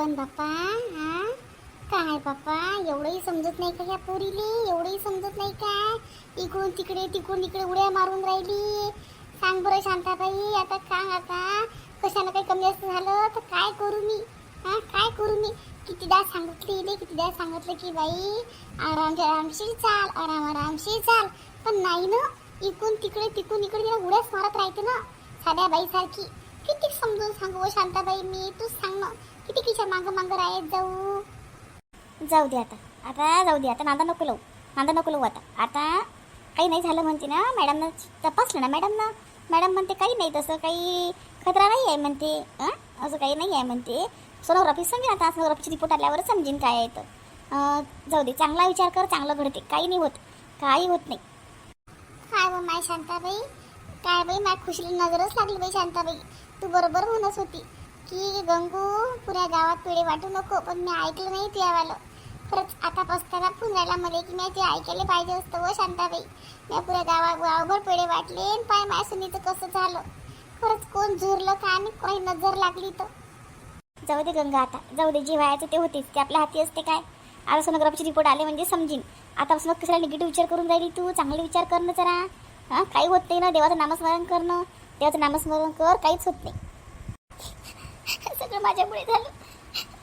पण बाप्पा हा? काय बाप्पा एवढंही समजत नाही का ह्या पोरीले? एवढंही समजत नाही का? इकडून तिकडे तिकडून इकडे उड्या मारून राहिली. सांग बरं शांताबाई आता सांग आता कशानं काही कमी जास्त झालं? तर काय करू मी? हा? काय करू मी? कितीदा सांगितलं इले कितीदा सांगितलं की बाई आराम आरामशीर चाल आराम आरामशीर चाल. पण नाही ना इकडून तिकडे तिकडून इकडे तिला उड्याच मारत राहते ना साध्या बाईसारखी. किती समजून सांगू हो शांताबाई? मी तूच सांग ना. किती तिच्या मागं मागं राहत जाऊ? जाऊ दे आता. आता जाऊ दे. आता नांदा नको लावू. नांदा नको लावू आता. आता काही नाही झालं म्हणते ना. मॅडमनं तपासलं ना मॅडमनं. मॅडम म्हणते काही नाही तसं काही खतरा नाही आहे म्हणते. हां असं काही नाही आहे म्हणते. सोनोग्राफी समजेन आता. सोनोग्राफीची रिपोर्ट आल्यावर समजेन काय आहे तर. जाऊ दे. चांगला विचार कर. चांगलं घडते. काही नाही होत. काही होत नाही. काय व माय शांताबाई? काय बाई? माय खुशीला नजरच लागली बाई शांताबाई. तू बरोबर म्हणत होती की गंगू पुऱ्या गावात पेढे वाटू नको पण मी ऐकलं नाही तुझ्यावालं. खरंच आता पस्ताना फोन राहिला मला की मी ते ऐकायला पाहिजे असतं व शांताबाई. मी पुऱ्या गावा गावभर पेढे वाटले पाय माय सुनीचं कसं झालं? खरंच कोण झुरलं का आणि काही नजर लागली तर? जाऊ दे गंगा आता जाऊ दे जे व्हायचं ते होतेच ते आपल्या हाती असते काय? आता सोनोग्राफीचे रिपोर्ट आले म्हणजे समजीन. आतापासून कशाला निगेटिव्ह विचार करून राहिली तू? चांगले विचार करणं जरा हां? काही होत नाही ना देवाचं नामस्मरण करणं. देवाचं नामस्मरण कर काहीच होत नाही. सगळं माझ्यामुळे झालं.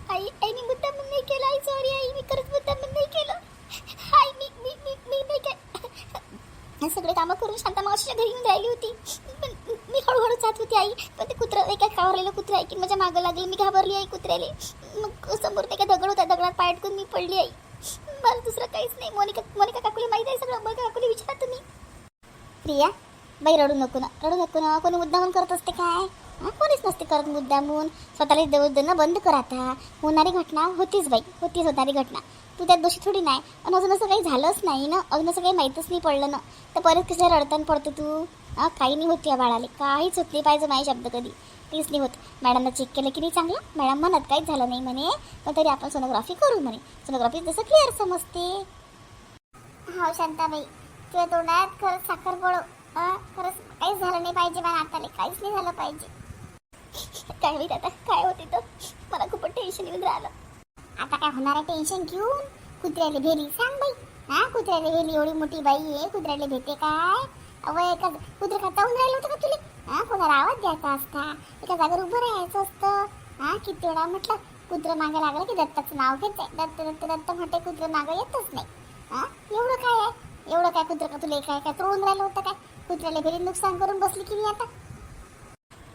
आई आईने मुद्दा म्हणून नाही केलं. आई सॉरी आई मी करत मुद्दा म्हणून नाही केलं. आई मी मी मी मी नाही काय सगळे कामं करून शांता मावशीच्या घरी येऊन राहिली होती. पण मी हळूहळू जात होती आई. पण ते कुत्रं एका कावरलेलं कुत्रं आहे की माझ्या मागं लागली. मी घाबरली आई कुत्र्याले. मग समोर ते काय दगड होता. दगडात पाय अडकून मी पडली आई. मला दुसरं काहीच नाही. मोनिका मोनिका काकुली माहीत आहे सगळं? मोनिका काकुली विचारा तुम्ही. प्रिया बाई रडू नको ना रडू नको ना. कोणी मुद्दामून करत असते काय? कोणीच नसते करत मुद्दामून. स्वतःला देऊ देणं बंद कर आता. होणारी घटना होतीच बाई होतीच होणारी घटना. तू त्यात दोषी थोडी नाही. आणि अजून असं काही झालंच नाही ना? अजून असं काही माहीतच नाही पडलं ना? तर परत कसं रडताना पडतो तू? हां काही नाही होती या बाळाले. काहीच होत नाही पाहिजे माझे शब्द कधी. तेच नाही होत. मॅडमनं चेक केलं की नाही चांगलं? मॅडम म्हणत काहीच झालं नाही म्हणे. पण तरी आपण सोनोग्राफी करू म्हणे. सोनोग्राफी जसं क्लिअर समजते. हो शांताबाई तुझ्या तोंडात खरंच साखर पडो. खरंच काहीच झालं नाही पाहिजे मला आताले काहीच नाही झालं पाहिजे. काय होईल आता? काय होते तर? मला खूप टेन्शन येऊन राहिलं. आता काय होणार आहे टेन्शन घेऊन? कुत्र्याला भेली सांग बाई. हा कुत्र्याला भेरी एवढी मोठी बाई आहे कुत्र्याला भेटे काय? अवय एका कुत्र का चावून राहिलं होतं का तुला? हा कोणाला आवाज द्यायचा असता? एका जागेवर उभं राहायचं असतं. हा किती वेळा म्हटलं कुत्र मागे लागलं की दत्ताचं नाव घेते दत्त दत्त दत्त म्हणते कुत्र मागं येतच नाही. हा एवढं काय आहे? एवढं काय कुत्र का तुला काय काय तोडून राहिलं होतं काय? कुत्र्याला भेरी नुकसान करून बसली की मी आता?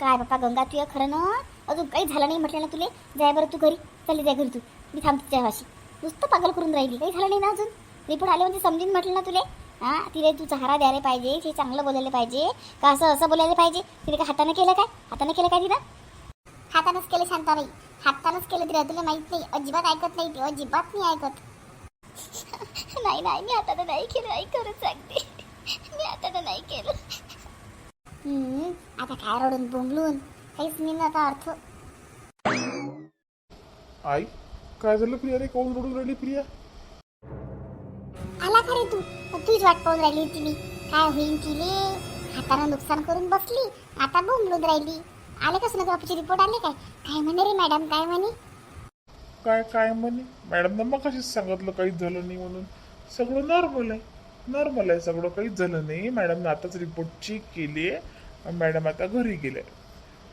काय बाप्पा गंगा तुया खरं ना. अजून काही झालं नाही म्हटलं ना तुले. जाय बरं तू घरी. चालली जाय घरी तू. मी थांबते त्यावाशी नुसतं पागल करून राहिली. काही झालं नाही ना अजून? रिपोर्ट आले म्हणजे समजून म्हटलं ना तुले. हां तिने तू चहारा द्यायला पाहिजे ते चांगलं बोलायला पाहिजे. का असं असं बोलायला पाहिजे? तिने काय हाताने केलं काय? हाताने केलं काय तिनं? हातानंच केलं शांता नाही हातानंच केलं तिला. तुला माहीत नाही. अजिबात ऐकत नाही ती. अजिबात नाही ऐकत. नाही नाही मी आता तर नाही केलं आई खरंच सांगते. मी आता तर नाही केलं. हम्म, आता काय रडून बोंबलून? काहीच नाही ना आता अर्थ. आई काय झालं प्रिया रे? कोण रडून राहिली प्रिया? आला खरे तू? तुझीच वाट पाहून राहिली होती मी. काय होईन तिले? हातानं नुकसान करून बसली आता बोंबलून राहिली. आले का सोनोग्राफीचे रिपोर्ट आले काय? काय म्हणे रे मॅडम काय म्हणे? काय काय म्हणे? मॅडमनं मग कशीच सांगितलं? काहीच झालं नाही म्हणून. सगळं नॉर्मल आहे. नॉर्मल आहे सगळं. काहीच झालं नाही. मॅडमनं आताच रिपोर्ट चेक केली आहे. मॅडम आता घरी गेल्या.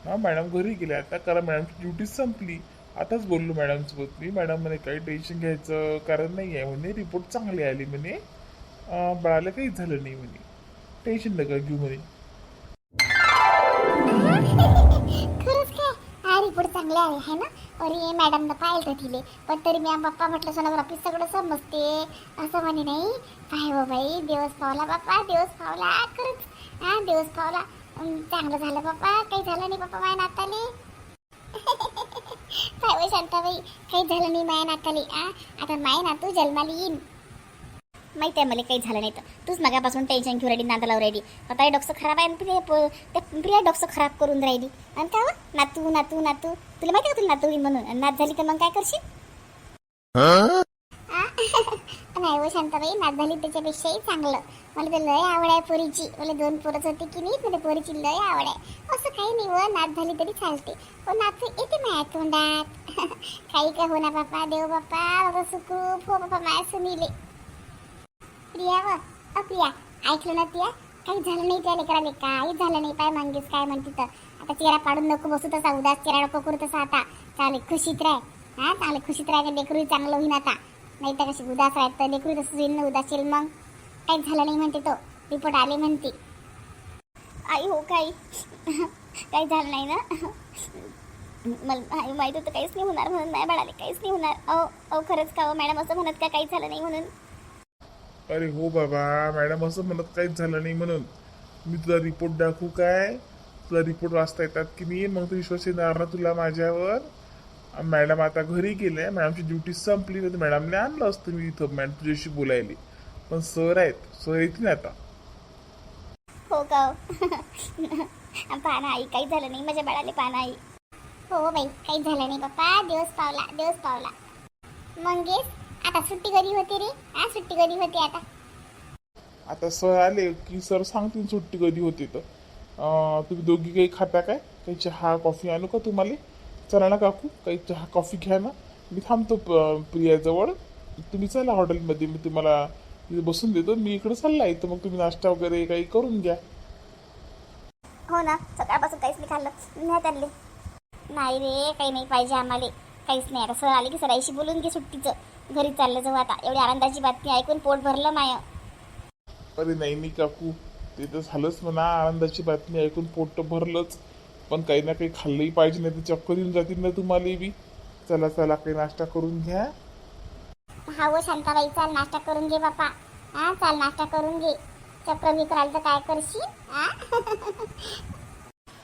हां मॅडम घरी गेल्या. आता कारण मॅडमची ड्युटी संपली. आताच बोललो मॅडमसोबत मी. मॅडम म्हणे काही टेन्शन घ्यायचं कारण नाही आहे. म्हणे रिपोर्ट चांगली आली. म्हणे बाळाला काहीच झालं नाही. म्हणे टेन्शन नका घेऊ. म्हणे. चांगले आहे है ना? अरे मॅडमनं पाहिलं तर तिले पण तरी मी बाप्पा म्हटलं सोनोग्राफी सगळं समजते. असं म्हणे नाही. काय हो बाई? दिवस पावला बाप्पा दिवस पावला खरंच. हा दिवस पावला. चांगलं झालं बाप्पा. काही झालं नाही बाप्पा माया नाताले. काय वय शांताबाई? काही झालं नाही माया नाताले. आ? आता माय नातू जन्माला येईन. माहिती आहे मला काही झालं नाही तर. तूच मगापासून टेन्शन घेऊन राहिली नांदाला राहिली. आता हे डॉक्टर खराब आहे आणि प्रिया डॉक्टर खराब करून राहिली. आणि काय हो? नातू नातू नातू. तुला माहिती का तुला नातू होईल म्हणून? नात झाली तर मग काय करशील? नाही हो शांताबाई नात झाली त्याच्यापेक्षाही चांगलं. मला तर लय आवड आहे पोरीची. मला दोन पोरच होते की नाही मला पोरीची लय आवड आहे. असं काही नाही व नात झाली तरी चालते. पण नात येते माझ्या तोंडात. काही का होना बाप्पा देव बाप्पा सुखरूप हो बाप्पा माया सुनीले. प्रिया व अ ऐकलं ना प्रिया? काही झालं नाही त्या लेकराने काही झालं नाही. पाय मंगेश काय म्हणते तर. आता चेहरा पाडून नको बसू तसा उदास चेहरा नको करू तसा आता. चालेल खुशीत राह. हा चालेल खुशीत राह लेकरू चांगलं होईन आता. नाही तर कशी उदास राहतं लेकरू तसं होईल ना उदास येईल मग. काही झालं नाही म्हणते तो. रिपोर्ट आले म्हणते. आई हो काही. काही झालं नाही ना. मला आई माहीत होतं काहीच नाही होणार म्हणून. नाही बाळाले काहीच नाही होणार. अहो अहो खरंच का हो, मॅडम असं म्हणत का? काही झालं नाही म्हणून. अरे हो बाबा मॅडम असं म्हणत काहीच झालं नाही म्हणून. मी तुला रिपोर्ट दाखवू काय? तुला रिपोर्ट वाचता येतात की नाही? मग तू विश्वास येणार ना तुला माझ्यावर? मॅडम आता घरी गेले मॅडमची ड्युटी संपली तर मॅडमने आणलं असतं मी इथं मॅडम तुझ्याशी बोलायली. पण सर आहेत सर येतील आता. हो का? पाना आई काही झालं नाही माझ्या बाळाला पाना आई हो बाई काही झालं नाही पप्पा दिवस पावला दिवस पावला. मंगेश आता सुट्टी कधी होते रे? हा सुट्टी कधी होते आता? आता सर आले की सर सांगतील सुट्टी कधी होती तर. अं, तुम्ही दोघी काही खाता काय? काही चहा कॉफी आणू का तुम्हाला? चला ना काकू काही चहा कॉफी घ्या ना. मी थांबतो प- प्रियाजवळ. तुम्ही चला हॉटेलमध्ये मी तुम्हाला इथे बसून देतो. मी इकडे चालला आहे तर मग तुम्ही नाश्ता वगैरे काही करून घ्या. हो ना सकाळपासून काहीच नाही खाल्लं नाही त्यांनी. नाही रे काही नाही पाहिजे आम्हाला. काहीच नाही. आता सर आले की सराईशी बोलून घे सुट्टीचं. घरी चाललं जाऊ आता. एवढी आनंदाची बातमी ऐकून पोट भरलं माय. अरे नाही नाही काकू ते तर झालंच म्हणा आनंदाची बातमी ऐकून पोट तर भरलंच. पण काही ना काही खाल्लंही पाहिजे नाही तर चक्कर येऊन जातील ना तुम्हाला बी. चला चला काही नाश्ता करून घ्या. हा हो शांताबाई चाल नाश्ता करून घे बापा हा चाल नाश्ता करून घे. चक्र बिक्र आलं तर काय करशील? हा?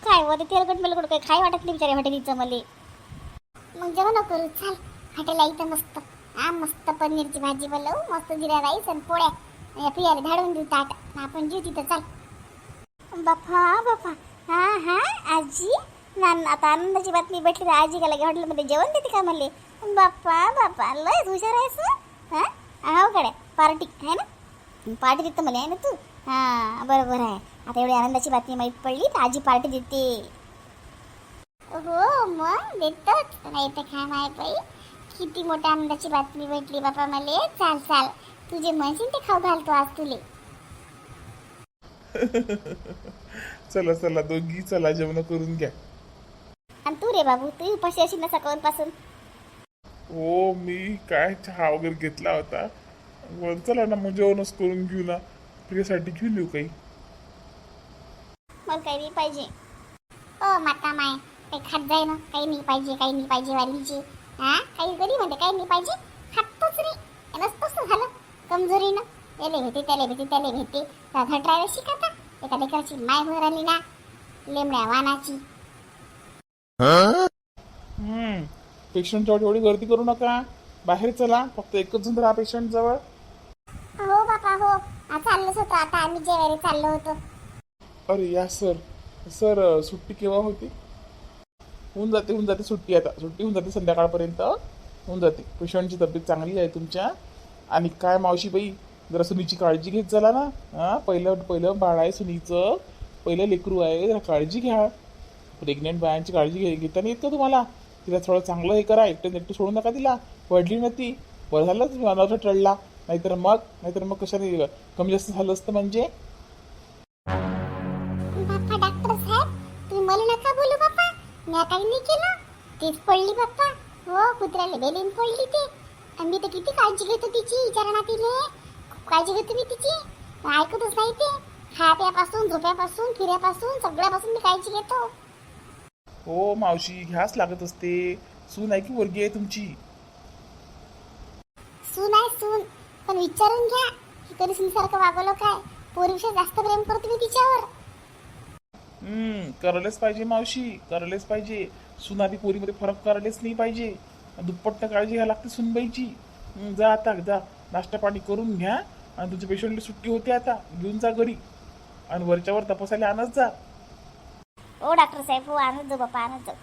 काय व ते तेलकट मेलकट काय खाय वाटत नाही बिचारे हॉटेलीचं मले. मग जेवण करू चाल. हॉटेल आहे इथं मस्त. हा मस्त पनीरची भाजी बनवू मस्त जिरा राईस आणि पोळ्या. आणि प्रियाला धाडून देऊ ताट. आपण जेऊ तिथं चाल. बापा बापा हा हा आजी. ना आता आनंदाची बातमी भेटली तर आजी का लगे हॉटेलमध्ये जेवण देते का म्हणले? बाप्पा बाप्पा लय हुशार आहेस हा. हो? काय पार्टी आहे ना? पार्टी देतं म्हणे आहे ना तू? हा बरोबर आहे. आता एवढी आनंदाची बातमी माहीत पडली तर आजी पार्टी देते. हो मग देतच. नाही तर काय माहीत बाई. किती मोठ्या आनंदाची बातमी भेटली बापा मला. चाल चाल. तुझे म्हणशील ते खाऊ घालतो आज तुले. चला चला दोघी चला जेवण करून घ्या. आणि तू रे बाबू तू उपाशी अशी ना सकाळपासून हो मी काय चहा वगैरे घेतला होता. वर चला ना मग जेवणच करून घेऊ ना. प्रियासाठी घेऊन येऊ काही? मला काही नाही पाहिजे. ओ माता माय काही खात जाय ना. काही नाही पाहिजे काही नाही पाहिजे वालीची हा? काही गरी म्हणते काही नाही पाहिजे खातोच रे. नसतोच ना झालं. कमजोरीनं. याले भेटे त्याले भेटे त्याले भेटे. राधा ड्रायव्हर शिकता एका लेकराची माय भर आली ना. लेमड्या वानाची. हम्म. पेशंटच्या एवढी गर्दी करू नका. बाहेर चला. फक्त एकच जण राहा पेशंट जवळ. हो बापा हो. आ, चाललोच होतो. आता आम्ही जेवायला चाललो होतो. अरे या सर. सर सुट्टी केव्हा होती? होऊन जाते होऊन जाते सुट्टी आता. सुट्टी होऊन जाते संध्याकाळपर्यंत. होऊन जाते. पेशंटची तब्येत चांगली आहे तुमच्या. आणि काय मावशी बाई जरा सुनीची काळजी घेत झाला ना. हां पहिलं पहिलं बाळ आहे सुनीचं. पहिलं लेकरू आहे जरा काळजी घ्या. प्रेग्नेंट बायांची काळजी घे घेताना येत का तुम्हाला. तिला थोडं चांगलं हे करा एकटं एकटं सोडू नका तिला. पडली ना ती बरं झालं तुम्ही टळला नाहीतर मग नाहीतर मग कशाने कमी जास्त झालं असतं म्हणजे? मी काही नाही केलं. तीच पडली बाप्पा. हो कुत्र्याला बेलीन पडली ते. आणि मी तर किती काळजी घेतो तिची विचारा ना तिने खूप काळजी घेतो मी तिची. ऐकतच नाही ते. खाप्यापासून झोप्यापासून फिऱ्यापासून सगळ्यापासून मी काळजी घेतो. हो मावशी घ्यास लागत असते. सून आहे की वर्गी आहे तुमची? सून आहे सून. पण विचारून घ्या. कधी सुनसारखं वागवलं काय? पोरीपेक्षा जास्त प्रेम करतो मी तिच्यावर. हम्म करलेच पाहिजे मावशी करलेच पाहिजे. सुनारी पोरीमध्ये फरक करायलाच नाही पाहिजे. दुप्पट काळजी घ्यायला लागते सुनबाईची. जा आता जा. नाश्ता पाणी करून घ्या आणि तुझ्या पेशंटला सुट्टी होते आता. घेऊन जा घरी. आणि वरच्यावर तपासायला आणत जा. ओ डॉक्टर साहेब हो आणत जाऊ बाप्पा आणत जाऊ.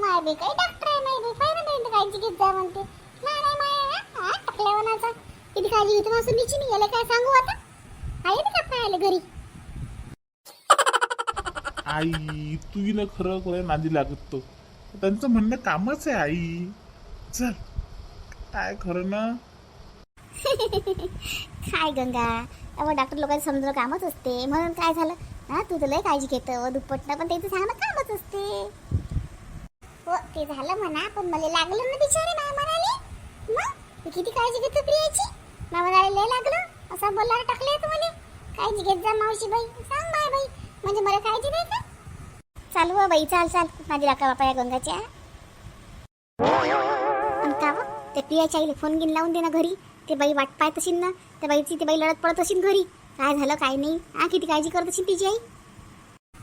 माय बी काही डॉक्टर आहे माय बी. फायदा नाही काळजी घेत जा म्हणते. नाही नाही माय हा टाकल्या वनाचा किती काळजी घेते मासून निची नाही याला काय सांगू आता? आहे ना का आले घरी? आई तू न खरं कोणा नादी लागत तो. त्यांचं म्हणणं कामच आहे आई. चल काय खरं ना? काय गंगा? अहो डॉक्टर लोकांचं समजलं कामच असते. म्हणून काय झालं? हा तू तुला लय काळजी घेतं दुप्पटनं पण त्याचं सांगणं कामच असते. हो ते झालं म्हणा पण मला लागलं ना बिचारे नाही म्हणाले. मग तू किती काळजी घेतो प्रियाची? ना म्हणाले लय लागलं. असं बोलायला टाकले तुम्हाला काळजी घेत जा मावशी बाई सांग बाय बाई म्हणजे मला काळजी नाही का? चालू हो बाई चाल चाल. माझी राका बापा या गंगाच्या. आणि का हो? ते पियाच्या आईला फोन घेऊन लावून दे ना घरी. ते बाई वाट पाहत असेल ना त्या बाईची ते बाई लढत पडत असेल घरी. काय झालं काय नाही? हा किती काळजी करत असेल तिची आई?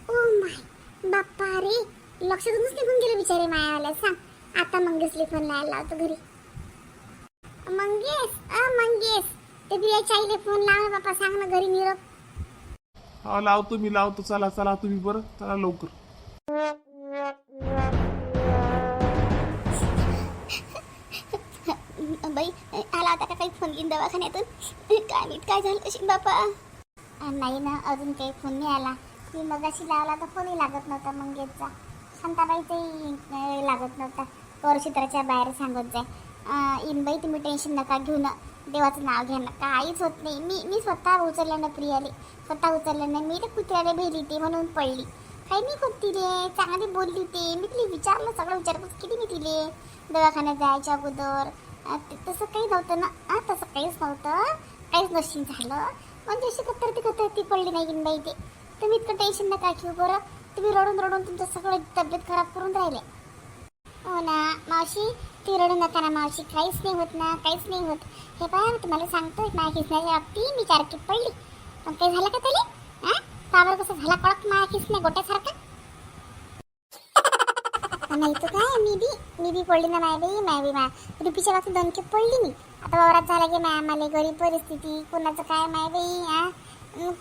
ओ माय बाप्पा रे. लक्षातूनच निघून गेले बिचारे मायावाल्या. सांग आता मंगेशले फोन लावायला लावतो घरी. मंगेश अ मंगेश. ते प्रियाच्या आईले फोन लाव बाप्पा. सांग ना घरी निरोप. हा लावतो मी लावतो चला चला तुम्ही बरं चला लवकर. बाई आला होता का काही फोन घेऊन दवाखान्यातून? काय नीट काय झालं असेल बापा? नाही ना अजून काही फोन नाही आला. मी मगाशी लावला तर फोनही लागत नव्हता मंगेशचा. शांताबाईचाही अं, लागत नव्हता. परशित्राच्या बाहेर सांगत जाय. इन बाई तुम्ही टेन्शन नका घेऊ ना. देवाचं नाव घ्या ना. काहीच होत नाही. मी मी स्वतः उचललं ना प्रियाले. स्वतः उचललं मी तर कुत्र्याला भेली ते म्हणून पडली. काही नाही होत तिले? चांगली बोलली ते मी तिला विचारलं सगळं विचारपूस किती मी तिले? दवाखान्यात जायच्या अगोदर. तसं काही नव्हतं ना. हां तसं काहीच नव्हतं. काहीच नशीन झालं. म्हणजे अशी कतरती कतरती पडली नाही की बाई ते. तुम्ही इतकं टेन्शन नका घेऊ बरं. तुम्ही रडून रडून तुमचं सगळं तब्येत खराब करून राहिले. हो ना. मावशी ती रडू नका ना मावशी काहीच नाही होत ना काहीच नाही होत. हे पहा तुम्हाला सांगतोय माझ्या खिसण्याच्या बाबतीत मी चारकीत पडली. पण काही झालं का त्याला हा? पावर कसं झाला कळत माझ्या खिसण्या गोट्यासारखा? नाही तर काय मी बी मी बी पडली ना माय बाई माय बी मा रुपीच्या बाबतीत दणके पडली मी. आता वावरात झाला की माय आम्हाला गरीब परिस्थिती कोणाचं काय माय बाई हा?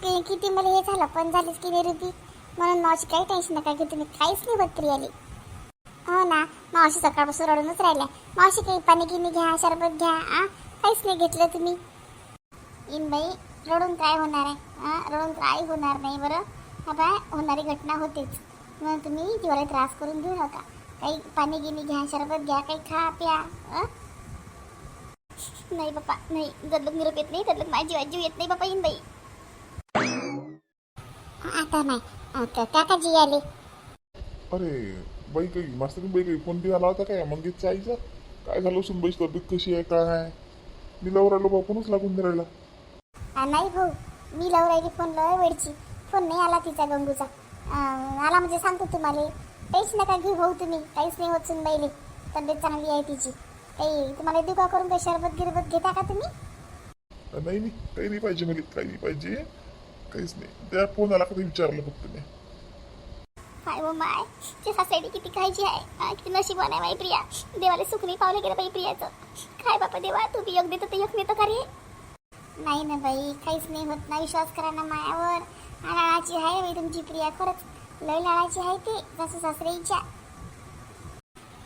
ते किती मला हे झालं पण झालीच की नाही रुपी? म्हणून मावशी काही टेन्शन नका की तुम्ही काहीच नाही बत्री आली. हो ना. मावशी सकाळपासून रडूनच राहिल्या. मावशी काही पाणी गिनी घ्या शरबत घ्या आ? काहीच नाही घेतलं तुम्ही. इन बाई रडून काय होणार आहे. रडून काय होणार नाही बरं. हा बाय होणारी घटना होतेच. म्हणून तुम्ही जीवाला त्रास करून घेऊ नका. काही पाणी गिनी घ्या शरबत घ्या काही खा प्या? नाही बाप्पा नाही. गदलक निरोप येत नाही गदलक माझी जीव येत नाही बाप्पा इन बाई. आता नाही. आता काकाजी आले. अरे बाई काही मास्तरी बाई काही फोन बिन आला होता काय? मंगेशच्या आईचा? काय झालं सुनबाईची तब्येत कशी आहे? काय आहे? मी लवर आलो बापूनच लागून आ, नाही भाऊ. मी लावून राहिली फोन लय वेळची. फोन नाही आला तिचा गंगूचा. अं, आला म्हणजे सांगतो तुम्हाला. काहीच नका घेऊ भाऊ तुम्ही. काहीच नाही होत सुनबाईले तब्येत चांगली आहे तिची. काही तुम्हाला दुका करून काही शरबत गिरबत घेता का तुम्ही? नाही नाही. काही नाही पाहिजे मला. काही नाही पाहिजे. काहीच नाही. त्या फोन आला का ते विचारलं फक्त मी. हाय व माय. ते सासडी किती खायची आहे? किती नशीबवान आहे माई प्रिया? देवाला सुख नाही पावलं गेलं बाई प्रियाचं. काय बापा देवा तू बी योग देतो तर योग देतो का रे? नाही ना बाई काहीच नाही होत ना विश्वास करा ना मायावर. लाळाची आहे बाई तुमची प्रिया खरंच. लय लाळाची आहे ते सासू सासऱ्याच्या.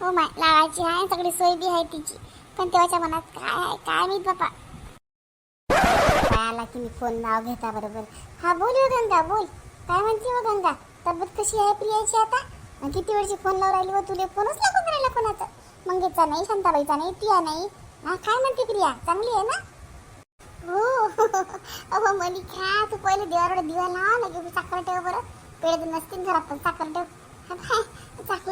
हो माय लाळाची आहे सगळी सोय बी आहे तिची. पण तेव्हाच्या मनात काय आहे काय माहीत बापा? आला की मी फोन नाव घेता बरोबर. हा बोल गंगा बोल. काय म्हणते गंगा? तब्येत कशी आहे प्रियाची आता. किती वेळची फोन लावून राहिली व तुले? फोनच लागून राहिला कोणाचा? मंगेशचा नाही शांताबाईचा नाही प्रिया नाही. हा काय म्हणते प्रिया? चांगली आहे ना? हो. अहो मलिका तू पहिले देवाकडे दिवा लाव ना की साखर ठेव बरं. पेढे नसतील घरात पण साखर ठेव. हा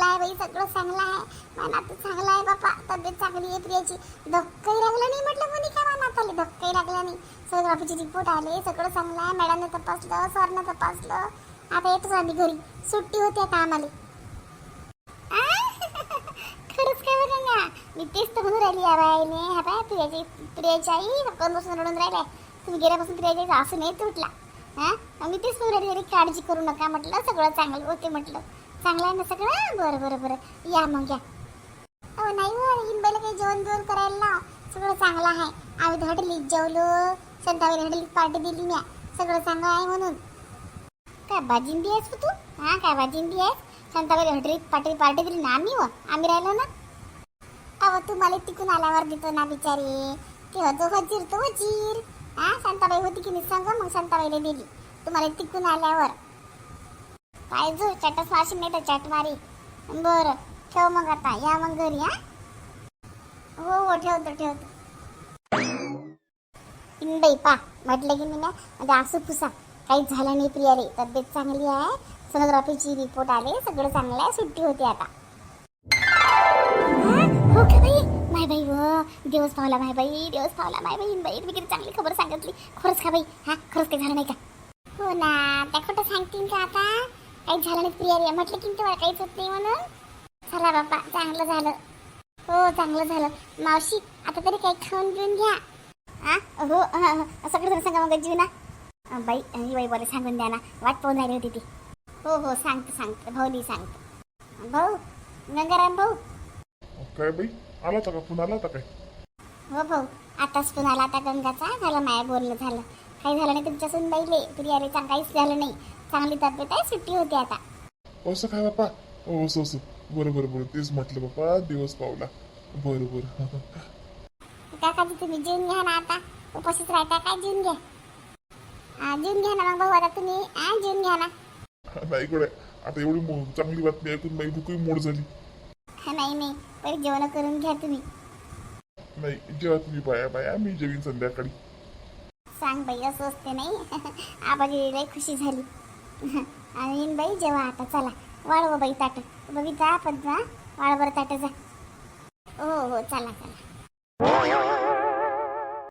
आहे बाई सगळं चांगलं आहे. मनात चांगला आहे बापा. तब्येत चांगली आहे प्रियाची धक्काही लागला नाही म्हटलं मलिका मनात आले धक्काही लागला नाही. सोनोग्राफीचे रिपोर्ट आले सगळं चांगलं आहे. मॅडमने तपासलं सरनं तपासलं. आता येतोच आम्ही घरी. सुट्टी होते आता आम्हाला. खरंच काय बघा ना मी तेच तर म्हणून राहिली या बाईने. ह्या बाय प्रियाची प्रियाची आई सकाळ बसून रडून राहिले तुम्ही गेल्यापासून प्रियाची आई असं नाही तुटला हा मग मी तेच म्हणून राहिली अरे काळजी करू नका म्हटलं. सगळं चांगलं होते म्हटलं. चांगलं आहे ना सगळं? बरं बरं बरं. या मग या. अहो नाही हो हिंबाईला काही जेवण जेवण करायला सगळं चांगलं आहे. आम्ही हॉटेलीत जेवलो. संताबाई हॉटेलीत पार्टी दिली म्या. सगळं चांगलं आहे म्हणून. काय भाजिंदी आहेस तू? हा काय भाजिंदी आहेस? शांताबाई हटरी पाटी पार्टी दिली ना आम्ही व हो, आम्ही राहिलो ना? अहो तुम्हाला तिकून आल्यावर देतो ना बिचारी. तेव्हा होतो हजीर तो हजीर. हा शांताबाई होती की नाही सांग मग शांताबाईला दिली. तुम्हाला तिकून आल्यावर. पाहिजे चटस मारशील नाही तर चट मारी. बरं ठेव मग आता या मग घरी हा. हो हो ठेवतो ठेवतो. बाई पा म्हटलं की मी ना म्हणजे असं पुसा. काहीच झालं नाही प्रियाले. तब्येत चांगली आहे. सोनोग्राफीची रिपोर्ट आले. सगळं चांगलं आहे. सुट्टी होती आता. हो? का बाई? माय बाई व. दिवस पावला माय बाई. दिवस पावला माय बाई बाई तुम्ही किती चांगली खबर सांगितली. खरंच का बाई? हा? खरंच काही झालं नाही का? हो ना. त्या खोटं सांगतील का आता? काही झालं नाही प्रिया म्हटलं की तुम्हाला काहीच होत नाही म्हणून. चला बाप्पा चांगलं झालं. हो चांगलं झालं. मावशी आता तरी काही खाऊन घेऊन घ्या हो, हा हो सगळं सांगा मग जीवना. बाई ही बाई बरं सांगून द्या ना. वाट पाहून राहिली होती ती. हो हो सांगतो सांगतो. भाऊली सांगतो. भाऊ गंगाराम भाऊ. काय बाई? आला होता का? फोन आला होता काय? हो भाऊ. आताच फोन आला आता गंगाचा. झालं माया बोलणं झालं. काही झालं नाही तुमच्या सुनबाईले प्रियाले चांग काहीच झालं नाही. चांगली तब्येत आहे. सुट्टी होती आता. असं काय बाप्पा? हो असं असं. बरं बरं बरं. तेच म्हटलं बाप्पा. दिवस पावला. बरं बरं. काकाजी तुम्ही जेवून घ्या ना आता. उपस्थित राहता काय? जेवून घ्या. जेवून घ्या ना मग भाऊ आता तुम्ही जेवून घ्या ना. नाही कडे आता एवढी चांगली बातमी ऐकून माझी भूकही मोड झाली. हा, नाही नाही. पहिले जेवण करून घ्या तुम्ही. नाही जेव्हा तुम्ही बाया बाया. मी जेवीन संध्याकाळी. सांग बाई असं असते नाही. आबाजी लई खुशी झाली. आणि बाई जेव्हा आता चला. वाढव बाई ताट. पद्मा वाढ बरं ताट जा. हो हो चला चला.